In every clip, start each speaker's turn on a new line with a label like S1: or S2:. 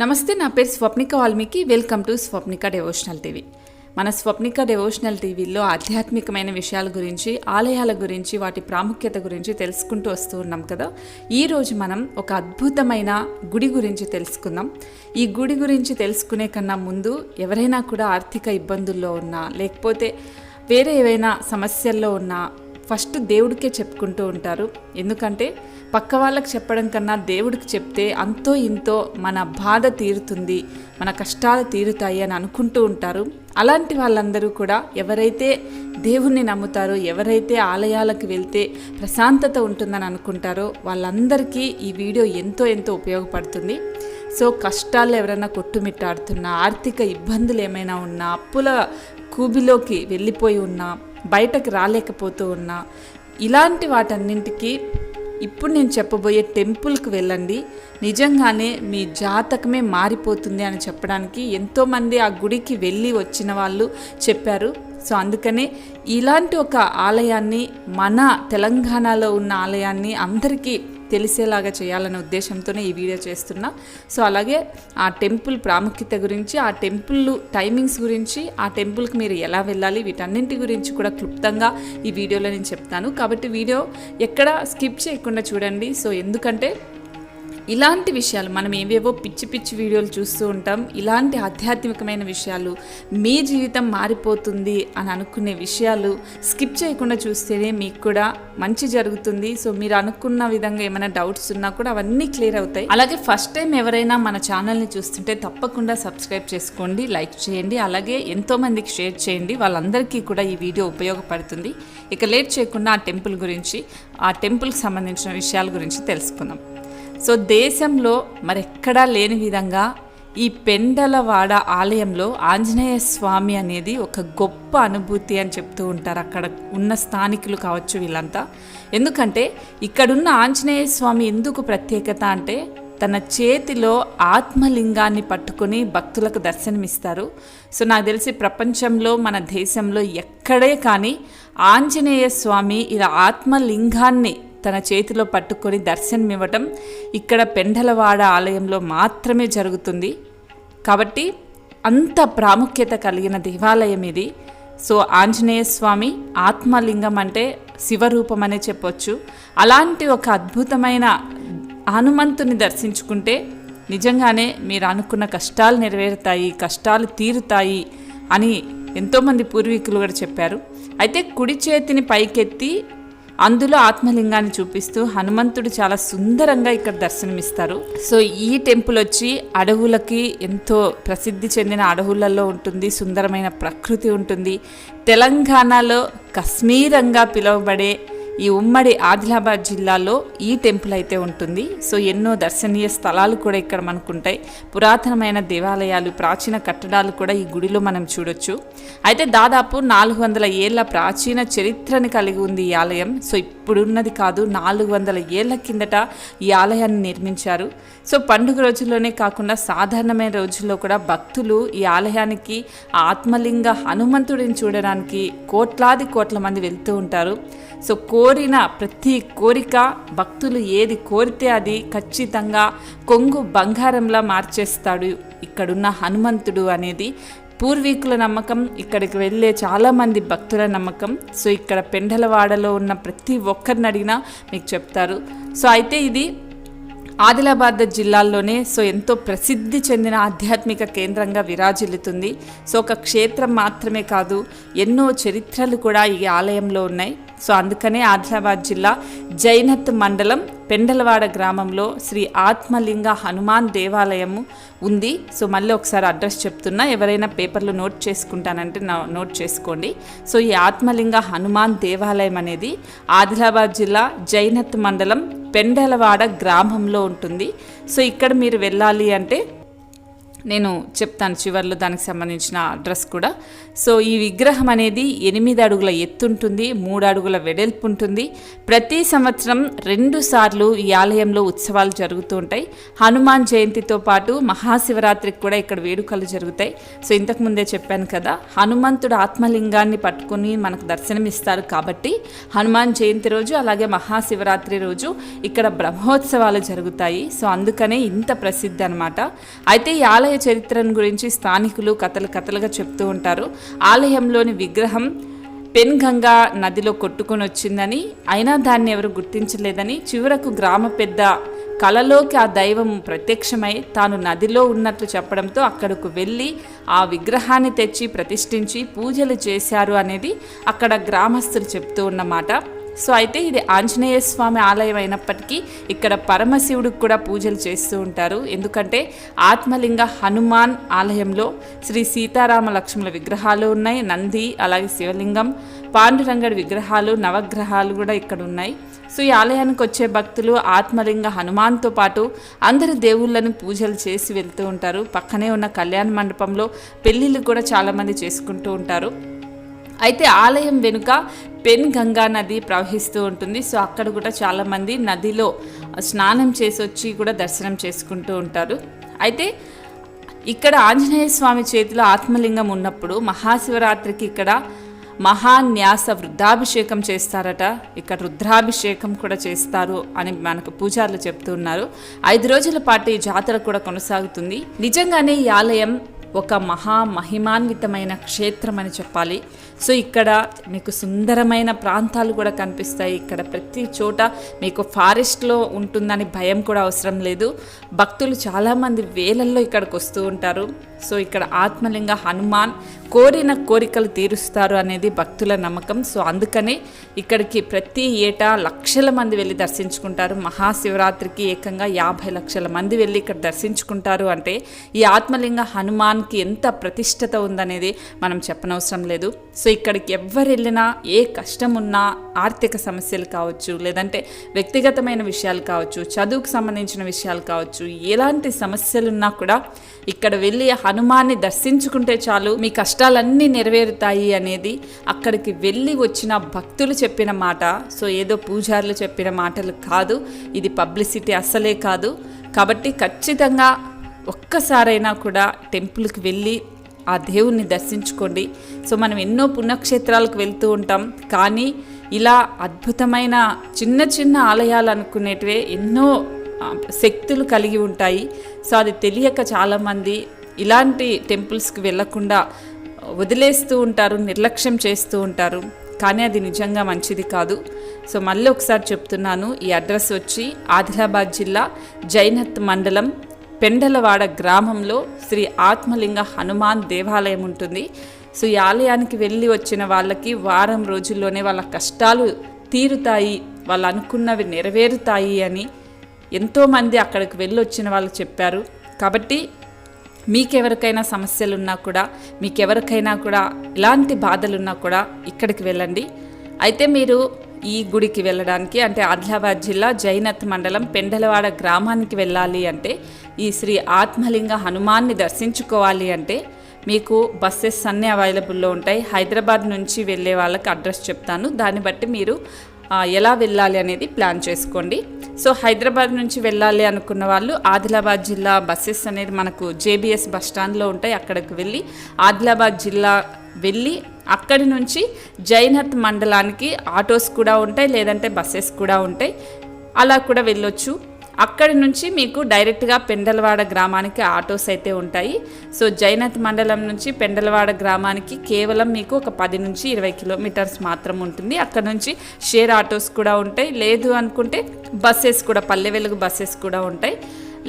S1: నమస్తే నా పేరు Swapnika Valmiki. Welcome to Swapnika devotional TV మన స్వప్నిక డెవోషనల్ టీవీలో ఆధ్యాత్మికమైన విషయాల గురించి ఆలయాల గురించి వాటి ప్రాముఖ్యత గురించి తెలుసుకుంటూ వస్తూ ఉన్నాం కదా. ఈరోజు మనం ఒక అద్భుతమైన గుడి గురించి తెలుసుకుందాం. ఈ గుడి గురించి తెలుసుకునే కన్నా ముందు ఎవరైనా కూడా ఆర్థిక ఇబ్బందుల్లో ఉన్నా లేకపోతే వేరే ఏవైనా సమస్యల్లో ఉన్నా ఫస్ట్ దేవుడికే చెప్పుకుంటూ ఉంటారు. ఎందుకంటే పక్క వాళ్ళకి చెప్పడం కన్నా దేవుడికి చెప్తే అంతో ఇంతో మన బాధ తీరుతుంది మన కష్టాలు తీరుతాయి అని అనుకుంటూ ఉంటారు. అలాంటి వాళ్ళందరూ కూడా ఎవరైతే దేవుణ్ణి నమ్ముతారో ఎవరైతే ఆలయాలకు వెళ్తే ప్రశాంతత ఉంటుందని అనుకుంటారో వాళ్ళందరికీ ఈ వీడియో ఎంతో ఎంతో ఉపయోగపడుతుంది. సో కష్టాలు ఎవరైనా కొట్టుమిట్టాడుతున్నా ఆర్థిక ఇబ్బందులు ఏమైనా ఉన్నా అప్పుల కూబిలోకి వెళ్ళిపోయి ఉన్నా బయటకు రాలేకపోతూ ఉన్నా. ఇలాంటి వాటన్నింటికి ఇప్పుడు నేను చెప్పబోయే టెంపుల్కి వెళ్ళండి. నిజంగానే మీ జాతకమే మారిపోతుంది అని చెప్పడానికి ఎంతోమంది ఆ గుడికి వెళ్ళి వచ్చిన వాళ్ళు చెప్పారు. సో అందుకనే ఇలాంటి ఒక ఆలయాన్ని మన తెలంగాణలో ఉన్న ఆలయాన్ని అందరికీ తెలిసేలాగా చేయాలనే ఉద్దేశంతోనే ఈ వీడియో చేస్తున్నా. సో అలాగే ఆ టెంపుల్ ప్రాముఖ్యత గురించి ఆ టెంపుల్ టైమింగ్స్ గురించి ఆ టెంపుల్కి మీరు ఎలా వెళ్ళాలి వీటన్నింటి గురించి కూడా క్లుప్తంగా ఈ వీడియోలో నేను చెప్తాను. కాబట్టి వీడియో ఎక్కడ స్కిప్ చేయకుండా చూడండి. సో ఎందుకంటే ఇలాంటి విషయాలు మనం ఏవేవో పిచ్చి పిచ్చి వీడియోలు చూస్తూ ఉంటాం. ఇలాంటి ఆధ్యాత్మికమైన విషయాలు మీ జీవితం మారిపోతుంది అని అనుకునే విషయాలు స్కిప్ చేయకుండా చూస్తేనే మీకు కూడా మంచి జరుగుతుంది. సో మీరు అనుకున్న విధంగా ఏమైనా డౌట్స్ ఉన్నా కూడా అవన్నీ క్లియర్ అవుతాయి. అలాగే ఫస్ట్ టైం ఎవరైనా మన ఛానల్ని చూస్తుంటే తప్పకుండా సబ్స్క్రైబ్ చేసుకోండి లైక్ చేయండి. అలాగే ఎంతో మందికి షేర్ చేయండి. వాళ్ళందరికీ కూడా ఈ వీడియో ఉపయోగపడుతుంది. ఇక లేట్ చేయకుండా ఆ టెంపుల్ గురించి ఆ టెంపుల్కి సంబంధించిన విషయాల గురించి తెలుసుకుందాం. సో దేశంలో మరెక్కడా లేని విధంగా ఈ పెండలవాడ ఆలయంలో ఆంజనేయ స్వామి అనేది ఒక గొప్ప అనుభూతి అని చెప్తూ ఉంటారు. అక్కడ ఉన్న స్థానికులు కావచ్చు వీళ్ళంతా. ఎందుకంటే ఇక్కడున్న ఆంజనేయ స్వామి ఎందుకు ప్రత్యేకత అంటే తన చేతిలో ఆత్మలింగాన్ని పట్టుకుని భక్తులకు దర్శనమిస్తారు. సో నాకు తెలిసి ప్రపంచంలో మన దేశంలో ఎక్కడే కానీ ఆంజనేయ స్వామి ఇలా ఆత్మలింగాన్ని తన చేతిలో పట్టుకొని దర్శనమివ్వటం ఇక్కడ పెండలవాడ ఆలయంలో మాత్రమే జరుగుతుంది. కాబట్టి అంత ప్రాముఖ్యత కలిగిన దేవాలయం ఇది. సో ఆంజనేయ స్వామి ఆత్మలింగం అంటే శివరూపం అనే చెప్పొచ్చు. అలాంటి ఒక అద్భుతమైన హనుమంతుని దర్శించుకుంటే నిజంగానే మీరు అనుకున్న కష్టాలు నెరవేరుతాయి కష్టాలు తీరుతాయి అని ఎంతోమంది పూర్వీకులు కూడా చెప్పారు. అయితే కుడి చేతిని పైకెత్తి అందులో ఆత్మలింగాన్ని చూపిస్తూ హనుమంతుడు చాలా సుందరంగా ఇక్కడ దర్శనమిస్తారు. సో ఈ టెంపుల్ వచ్చి అడవులకి ఎంతో ప్రసిద్ధి చెందిన అడవులలో ఉంటుంది సుందరమైన ప్రకృతి ఉంటుంది. తెలంగాణలో కశ్మీరంగా పిలువబడే ఈ ఉమ్మడి ఆదిలాబాద్ జిల్లాలో ఈ టెంపుల్ అయితే ఉంటుంది. సో ఎన్నో దర్శనీయ స్థలాలు కూడా ఇక్కడ మనకుంటాయి. పురాతనమైన దేవాలయాలు ప్రాచీన కట్టడాలు కూడా ఈ గుడిలో మనం చూడొచ్చు. అయితే దాదాపు నాలుగు వందల ఏళ్ళ ప్రాచీన చరిత్రని కలిగి ఉంది ఈ ఆలయం. సో ఇప్పుడున్నది కాదు నాలుగు వందల ఏళ్ళ కిందట ఈ ఆలయాన్ని నిర్మించారు. సో పండుగ రోజుల్లోనే కాకుండా సాధారణమైన రోజుల్లో కూడా భక్తులు ఈ ఆలయానికి ఆత్మలింగ హనుమంతుడిని చూడడానికి కోట్లాది కోట్ల మంది వెళ్తూ ఉంటారు. సో కో కోరిన ప్రతి కోరిక భక్తులు ఏది కోరితే అది ఖచ్చితంగా కొంగు బంగారంలా మార్చేస్తాడు. ఇక్కడున్న హనుమంతుడు అనేది పూర్వీకుల నమ్మకం ఇక్కడికి వెళ్ళే చాలామంది భక్తుల నమ్మకం. సో ఇక్కడ పెండలవాడలో ఉన్న ప్రతి ఒక్కరిని అడిగినా మీకు చెప్తారు. సో అయితే ఇది ఆదిలాబాద్ జిల్లాల్లోనే సో ఎంతో ప్రసిద్ధి చెందిన ఆధ్యాత్మిక కేంద్రంగా విరాజిల్లుతుంది. సో ఒక క్షేత్రం మాత్రమే కాదు ఎన్నో చరిత్రలు కూడా ఈ ఆలయంలో ఉన్నాయి. సో అందుకనే ఆదిలాబాద్ జిల్లా జైనత్ మండలం పెండలవాడ గ్రామంలో శ్రీ ఆత్మలింగ హనుమాన్ దేవాలయము ఉంది. సో మళ్ళీ ఒకసారి అడ్రస్ చెప్తున్నా. ఎవరైనా పేపర్లు నోట్ చేసుకుంటానంటే నోట్ చేసుకోండి. సో ఈ ఆత్మలింగ హనుమాన్ దేవాలయం అనేది ఆదిలాబాద్ జిల్లా జైనత్ మండలం పెండలవాడ గ్రామంలో ఉంటుంది. సో ఇక్కడ మీరు వెళ్ళాలి అంటే నేను చెప్తాను చివర్లో దానికి సంబంధించిన అడ్రస్ కూడా. సో ఈ విగ్రహం అనేది ఎనిమిది అడుగుల ఎత్తు ఉంటుంది మూడు అడుగుల వెడల్పు ఉంటుంది. ప్రతి సంవత్సరం రెండు సార్లు ఈ ఆలయంలో ఉత్సవాలు జరుగుతూ ఉంటాయి. హనుమాన్ జయంతితో పాటు మహాశివరాత్రికి కూడా ఇక్కడ వేడుకలు జరుగుతాయి. సో ఇంతకు ముందే చెప్పాను కదా హనుమంతుడు ఆత్మలింగాన్ని పట్టుకుని మనకు దర్శనమిస్తారు కాబట్టి హనుమాన్ జయంతి రోజు అలాగే మహాశివరాత్రి రోజు ఇక్కడ బ్రహ్మోత్సవాలు జరుగుతాయి. సో అందుకనే ఇంత ప్రసిద్ధి అనమాట అయితే ఈ ఆలయం చరిత్రను గురించి స్థానికులు కథలు కథలుగా చెప్తూ ఉంటారు. ఆలయంలోని విగ్రహం పెన్గంగా నదిలో కొట్టుకొని వచ్చిందని అయినా దాన్ని ఎవరు గుర్తించలేదని చివరకు గ్రామ పెద్ద కలలోకి ఆ దైవం ప్రత్యక్షమై తాను నదిలో ఉన్నట్లు చెప్పడంతో అక్కడకు వెళ్ళి ఆ విగ్రహాన్ని తెచ్చి ప్రతిష్ఠించి పూజలు చేశారు అనేది అక్కడ గ్రామస్తులు చెప్తూ ఉన్నమాట సో అయితే ఇది ఆంజనేయ స్వామి ఆలయం అయినప్పటికీ ఇక్కడ పరమశివుడికి కూడా పూజలు చేస్తూ ఉంటారు. ఎందుకంటే ఆత్మలింగ హనుమాన్ ఆలయంలో శ్రీ సీతారామ లక్ష్మణుల విగ్రహాలు ఉన్నాయి నంది అలాగే శివలింగం పాండురంగడి విగ్రహాలు నవగ్రహాలు కూడా ఇక్కడ ఉన్నాయి. సో ఈ ఆలయానికి వచ్చే భక్తులు ఆత్మలింగ హనుమాన్తో పాటు అందరి దేవుళ్ళను పూజలు చేసి వెళ్తూ ఉంటారు. పక్కనే ఉన్న కళ్యాణ మండపంలో పెళ్ళిళ్ళు కూడా చాలామంది చేసుకుంటూ ఉంటారు. అయితే ఆలయం వెనుక పెన్ గంగా నది ప్రవహిస్తూ ఉంటుంది. సో అక్కడ కూడా చాలామంది నదిలో స్నానం చేసి వచ్చి కూడా దర్శనం చేసుకుంటూ ఉంటారు. అయితే ఇక్కడ ఆంజనేయ స్వామి చేతిలో ఆత్మలింగం ఉన్నప్పుడు మహాశివరాత్రికి ఇక్కడ మహాన్యాస వృద్ధాభిషేకం చేస్తారట. ఇక్కడ రుద్రాభిషేకం కూడా చేస్తారు అని మనకు పూజారులు చెప్తున్నారు ఐదు రోజుల పాటు ఈ జాతర కూడా కొనసాగుతుంది. నిజంగానే ఈ ఆలయం ఒక మహా మహిమాన్వితమైన క్షేత్రం అని చెప్పాలి. సో ఇక్కడ మీకు సుందరమైన ప్రాంతాలు కూడా కనిపిస్తాయి. ఇక్కడ ప్రతి చోట మీకు ఫారెస్ట్లో ఉంటుందని భయం కూడా అవసరం లేదు. భక్తులు చాలామంది వేలల్లో ఇక్కడికి వస్తూ ఉంటారు. సో ఇక్కడ ఆత్మలింగ హనుమాన్ కోరిన కోరికలు తీరుస్తారు అనేది భక్తుల నమ్మకం. సో అందుకనే ఇక్కడికి ప్రతి ఏటా లక్షల మంది వెళ్ళి దర్శించుకుంటారు. మహాశివరాత్రికి ఏకంగా యాభై లక్షల మంది వెళ్ళి ఇక్కడ దర్శించుకుంటారు అంటే ఈ ఆత్మలింగ హనుమాన్కి ఎంత ప్రతిష్టత ఉందనేది మనం చెప్పనవసరం లేదు. సో ఇక్కడికి ఎవరు వెళ్ళినా ఏ కష్టం ఉన్నా ఆర్థిక సమస్యలు కావచ్చు లేదంటే వ్యక్తిగతమైన విషయాలు కావచ్చు చదువుకు సంబంధించిన విషయాలు కావచ్చు ఎలాంటి సమస్యలున్నా కూడా ఇక్కడ వెళ్ళి హనుమాన్ని దర్శించుకుంటే చాలు మీ కష్టాలన్నీ నెరవేరుతాయి అనేది అక్కడికి వెళ్ళి వచ్చిన భక్తులు చెప్పిన మాట. సో ఏదో పూజారులు చెప్పిన మాటలు కాదు ఇది పబ్లిసిటీ అస్సలే కాదు. కాబట్టి ఖచ్చితంగా ఒక్కసారైనా కూడా టెంపుల్కి వెళ్ళి ఆ దేవుణ్ణి దర్శించుకోండి. సో మనం ఎన్నో పుణ్యక్షేత్రాలకు వెళ్తూ ఉంటాం కానీ ఇలా అద్భుతమైన చిన్న చిన్న ఆలయాలు అనుకునేటివే ఎన్నో శక్తులు కలిగి ఉంటాయి. సో అది తెలియక చాలామంది ఇలాంటి టెంపుల్స్కి వెళ్ళకుండా వదిలేస్తూ ఉంటారు నిర్లక్ష్యం చేస్తూ ఉంటారు. కానీ అది నిజంగా మంచిది కాదు. సో మళ్ళీ ఒకసారి చెప్తున్నాను ఈ అడ్రస్ వచ్చి ఆదిలాబాద్ జిల్లా జైనత్ మండలం పెండలవాడ గ్రామంలో శ్రీ ఆత్మలింగ హనుమాన్ దేవాలయం ఉంటుంది. సో ఈ ఆలయానికి వెళ్ళి వచ్చిన వాళ్ళకి వారం రోజుల్లోనే వాళ్ళ కష్టాలు తీరుతాయి వాళ్ళు అనుకున్నవి నెరవేరుతాయి అని ఎంతోమంది అక్కడికి వెళ్ళి వచ్చిన వాళ్ళు చెప్పారు. కాబట్టి మీకెవరికైనా సమస్యలున్నా కూడా మీకెవరికైనా కూడా ఎలాంటి బాధలున్నా కూడా ఇక్కడికి వెళ్ళండి. అయితే మీరు ఈ గుడికి వెళ్ళడానికి అంటే ఆదిలాబాద్ జిల్లా జైనత్ మండలం పెండలవాడ గ్రామానికి వెళ్ళాలి అంటే ఈ శ్రీ ఆత్మలింగ హనుమాన్ని దర్శించుకోవాలి అంటే మీకు బస్సెస్ అన్నీ అవైలబుల్లో ఉంటాయి. హైదరాబాద్ నుంచి వెళ్ళే వాళ్ళకి అడ్రస్ చెప్తాను. దాన్ని బట్టి మీరు ఎలా వెళ్ళాలి అనేది ప్లాన్ చేసుకోండి. సో హైదరాబాద్ నుంచి వెళ్ళాలి అనుకున్న వాళ్ళు ఆదిలాబాద్ జిల్లా బస్సెస్ అనేది మనకు జేబీఎస్ బస్ స్టాండ్లో ఉంటాయి. అక్కడికి వెళ్ళి ఆదిలాబాద్ జిల్లా వెళ్ళి అక్కడి నుంచి జైనత్ మండలానికి ఆటోస్ కూడా ఉంటాయి. లేదంటే బస్సెస్ కూడా ఉంటాయి. అలా కూడా వెళ్ళొచ్చు. అక్కడి నుంచి మీకు డైరెక్ట్గా పెండలవాడ గ్రామానికి ఆటోస్ అయితే ఉంటాయి. సో జైనత్ మండలం నుంచి పెండలవాడ గ్రామానికి కేవలం మీకు ఒక పది నుంచి ఇరవై కిలోమీటర్స్ మాత్రం ఉంటుంది. అక్కడ నుంచి షేర్ ఆటోస్ కూడా ఉంటాయి. లేదు అనుకుంటే బస్సెస్ కూడా పల్లె వెలుగు బస్సెస్ కూడా ఉంటాయి.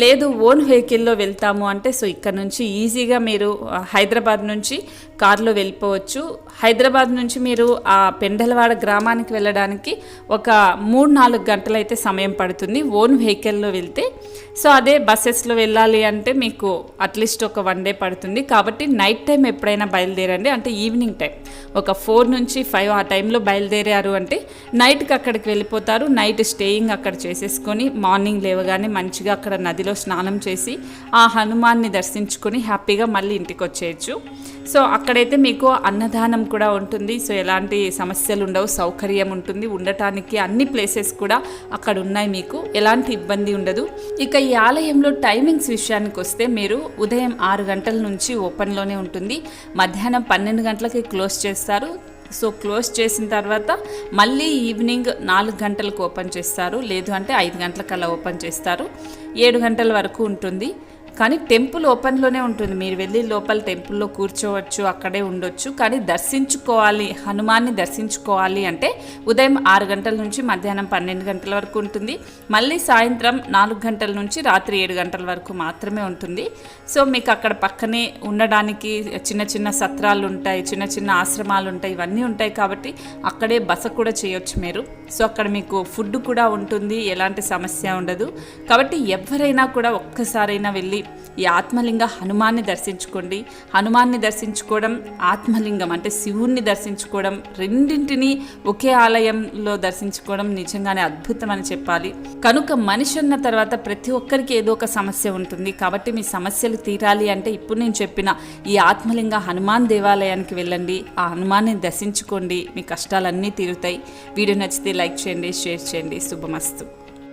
S1: లేదు ఓన్ వెహికల్లో వెళ్తాము అంటే సో ఇక్కడ నుంచి ఈజీగా మీరు హైదరాబాద్ నుంచి కార్లో వెళ్ళిపోవచ్చు. హైదరాబాద్ నుంచి మీరు ఆ పెండలవాడ గ్రామానికి వెళ్ళడానికి ఒక మూడు నాలుగు గంటలు అయితే సమయం పడుతుంది ఓన్ వెహికల్లో వెళ్తే. సో అదే బస్సెస్లో వెళ్ళాలి అంటే మీకు అట్లీస్ట్ ఒక వన్ డే పడుతుంది. కాబట్టి నైట్ టైం ఎప్పుడైనా బయలుదేరండి. అంటే ఈవినింగ్ టైం. ఒక ఫోర్ నుంచి ఫైవ్ ఆ టైంలో బయలుదేరారు అంటే నైట్కి అక్కడికి వెళ్ళిపోతారు. నైట్ స్టేయింగ్ అక్కడ చేసేసుకొని మార్నింగ్ లేవగానే మంచిగా అక్కడ నదిలో స్నానం చేసి ఆ హనుమాన్ని దర్శించుకొని హ్యాపీగా మళ్ళీ ఇంటికి వచ్చేయచ్చు. సో అక్కడైతే మీకు అన్నదానం కూడా ఉంటుంది. సో ఎలాంటి సమస్యలు ఉండవు సౌకర్యం ఉంటుంది. ఉండటానికి అన్ని ప్లేసెస్ కూడా అక్కడ ఉన్నాయి మీకు. ఎలాంటి ఇబ్బంది ఉండదు. ఇక ఈ ఆలయంలో టైమింగ్స్ విషయానికి వస్తే మీరు ఉదయం ఆరు గంటల నుంచి ఓపెన్లోనే ఉంటుంది. మధ్యాహ్నం పన్నెండు గంటలకి క్లోజ్ చేస్తారు. సో క్లోజ్ చేసిన తర్వాత మళ్ళీ ఈవినింగ్ నాలుగు గంటలకు ఓపెన్ చేస్తారు. లేదు అంటే ఐదు గంటలకల్లా ఓపెన్ చేస్తారు. ఏడు గంటల వరకు ఉంటుంది. కానీ టెంపుల్ ఓపెన్లోనే ఉంటుంది. మీరు వెళ్ళి లోపల టెంపుల్లో కూర్చోవచ్చు అక్కడే ఉండొచ్చు. కానీ దర్శించుకోవాలి హనుమాన్ని దర్శించుకోవాలి అంటే ఉదయం ఆరు గంటల నుంచి మధ్యాహ్నం పన్నెండు గంటల వరకు ఉంటుంది. మళ్ళీ సాయంత్రం నాలుగు గంటల నుంచి రాత్రి ఏడు గంటల వరకు మాత్రమే ఉంటుంది. సో మీకు అక్కడ పక్కనే ఉండడానికి చిన్న చిన్న సత్రాలు ఉంటాయి చిన్న చిన్న ఆశ్రమాలు ఉంటాయి ఇవన్నీ ఉంటాయి కాబట్టి అక్కడే బస కూడా చేయొచ్చు మీరు. సో అక్కడ మీకు ఫుడ్ కూడా ఉంటుంది ఎలాంటి సమస్య ఉండదు. కాబట్టి ఎవరైనా కూడా ఒక్కసారైనా వెళ్ళి ఈ ఆత్మలింగ హనుమాన్ని దర్శించుకోండి. హనుమాన్ని దర్శించుకోవడం ఆత్మలింగం అంటే శివుణ్ణి దర్శించుకోవడం రెండింటిని ఒకే ఆలయంలో దర్శించుకోవడం నిజంగానే అద్భుతం అని చెప్పాలి. కనుక మనిషి ఉన్న తర్వాత ప్రతి ఒక్కరికి ఏదో ఒక సమస్య ఉంటుంది. కాబట్టి మీ సమస్యలు తీరాలి అంటే ఇప్పుడు నేను చెప్పిన ఈ ఆత్మలింగ హనుమాన్ దేవాలయానికి వెళ్ళండి. ఆ హనుమాన్ని దర్శించుకోండి. మీ కష్టాలన్నీ తీరుతాయి. వీడియో నచ్చితే లైక్ చేయండి షేర్ చేయండి. శుభమస్తు.